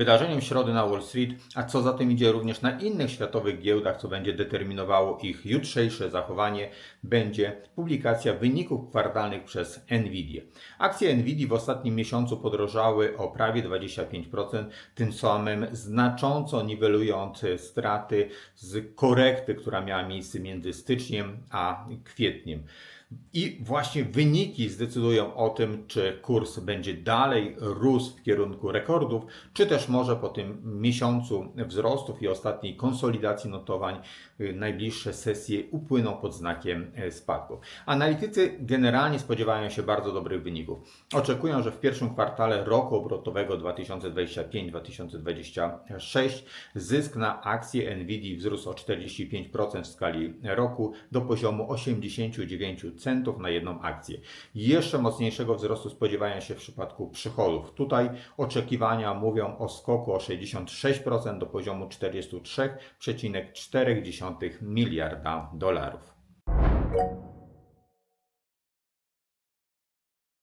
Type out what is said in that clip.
Wydarzeniem środy na Wall Street, a co za tym idzie również na innych światowych giełdach, co będzie determinowało ich jutrzejsze zachowanie, będzie publikacja wyników kwartalnych przez Nvidia. Akcje Nvidia w ostatnim miesiącu podrożały o prawie 25%, tym samym znacząco niwelując straty z korekty, która miała miejsce między styczniem a kwietniem. I właśnie wyniki zdecydują o tym, czy kurs będzie dalej rósł w kierunku rekordów, czy też może po tym miesiącu wzrostów i ostatniej konsolidacji notowań y, najbliższe sesje upłyną pod znakiem e, spadku. Analitycy generalnie spodziewają się bardzo dobrych wyników. Oczekują, że w pierwszym kwartale roku obrotowego 2025-2026 zysk na akcję Nvidia wzrósł o 45% w skali roku do poziomu 89 centów na jedną akcję. Jeszcze mocniejszego wzrostu spodziewają się w przypadku przychodów. Tutaj oczekiwania mówią o skoku o 66% do poziomu 43,4 miliarda dolarów.